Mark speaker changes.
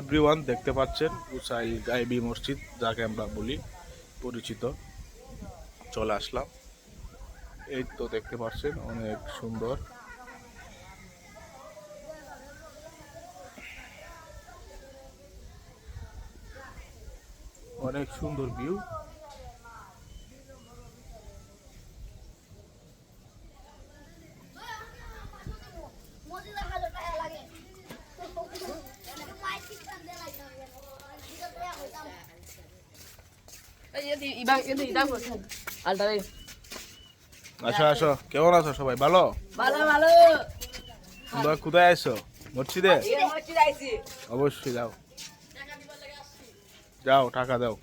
Speaker 1: Everyone দেখতে পাচ্ছেন উসাইল গাইবি মসজিদ, যাকে আমরা বলি পরিচিত। চলে আসলাম। এই তো দেখতে পাচ্ছেন, অনেক সুন্দর। অনেক সুন্দর ভিউ আসো আসো। কেমন আছো সবাই? ভালো?
Speaker 2: ভালো ভালো
Speaker 1: তোমরা কোথায় আছো? মসজিদে? অবশ্যই যাও। যাও টাকা দাও।